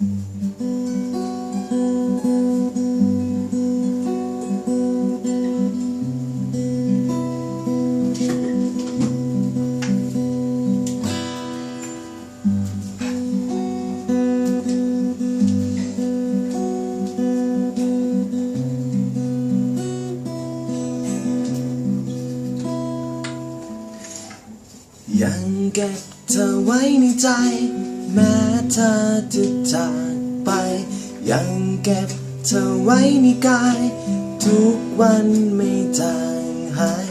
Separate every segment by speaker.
Speaker 1: ยังเก็บเธอไว้ในใจแม้ เธอจะจากไป ยังเก็บเธอไว้ในกาย ทุกวันไม่จางหาย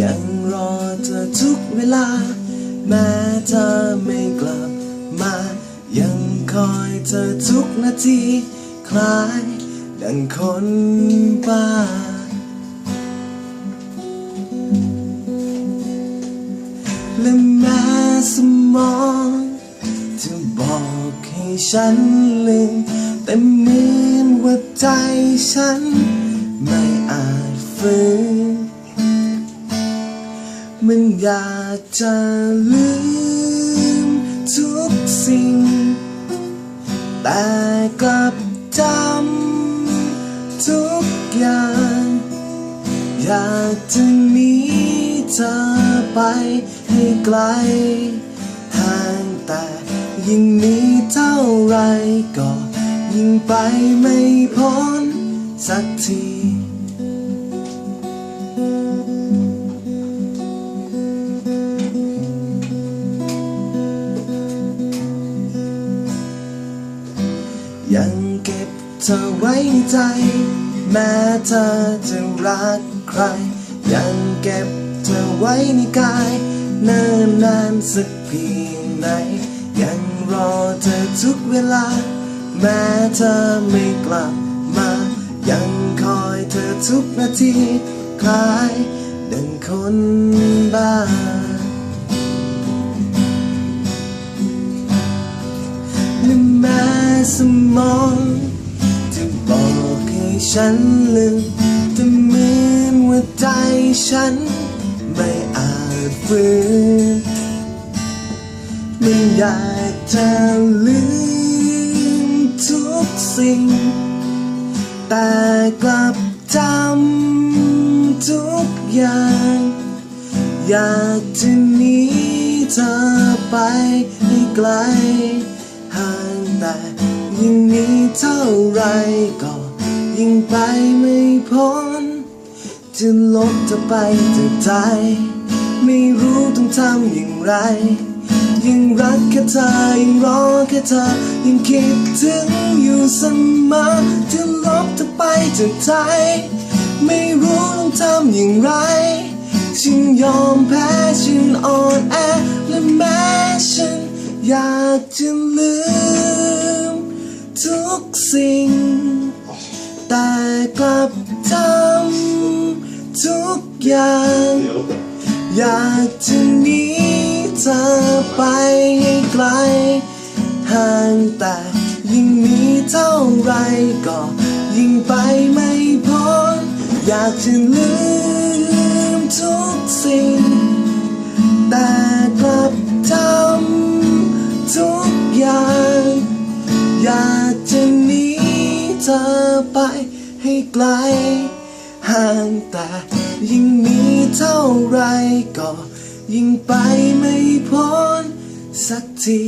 Speaker 1: ยังรอเธอทุกเวลา แม้เธอไม่กลับมา ยังคอยเธอทุกนาที คล้ายดังคนบ้าและแม้สมอง ฉันลืมแต่เหมือนว่าใจฉันไม่อาจฝืนมันอยากจะลืมทุกสิ่ง แต่กลับจำทุกอย่าง อยากจะหนีเธอไปให้ไกลห่างแต่ ยิ่งหนีเท่าไรก็ยิ่งไปไม่พ้นสักทียังเก็บเธอไว้ในใจ แม้เธอจะรักใคร ยังเก็บเธอไว้ในกายเนิ่นนานสักเพียงไหน ยังรอเธอทุกเวลา แม้เธอไม่กลับมา ยังคอยเธอทุกนาที คล้ายดังคนบ้า และแม้สมองจะบอกให้ฉันลืมแต่เหมือนว่าใจฉันไม่อาจฝืน มันอยากจะลืมทุกสิ่ง แต่กลับจำทุกอย่าง อยากจะหนีเธอไปให้ไกลห่างแต่ยิ่งหนีเท่าไรก็ยิ่งไปไม่พ้นจะลบเธอไปจากใจ ไม่รู้ต้องทำอย่างไร ยังรักแค่เธอยังรอแค่เธอยังคิดถึงอยู่เสมอจะลบเธอไปจากใจ ไม่รู้ต้องทำอย่างไร ฉันยอมแพ้ฉันอ่อนแอและแม้ฉันอยากจะลืม ทุกสิ่ง แต่กลับจำทุกอย่าง อยากจะหนี เธอไปให้ไกลห่างแต่ยิ่งหนีเท่าไรก็ยิ่งไปไม่พ้นอยากจะลืมทุกสิ่ง แต่กลับจำทุกอย่าง อยากจะหนีเธอไปให้ไกล ห่างแต่ยิ่งหนีเท่าไรก็ ยิ่งไปไม่พ้นสักที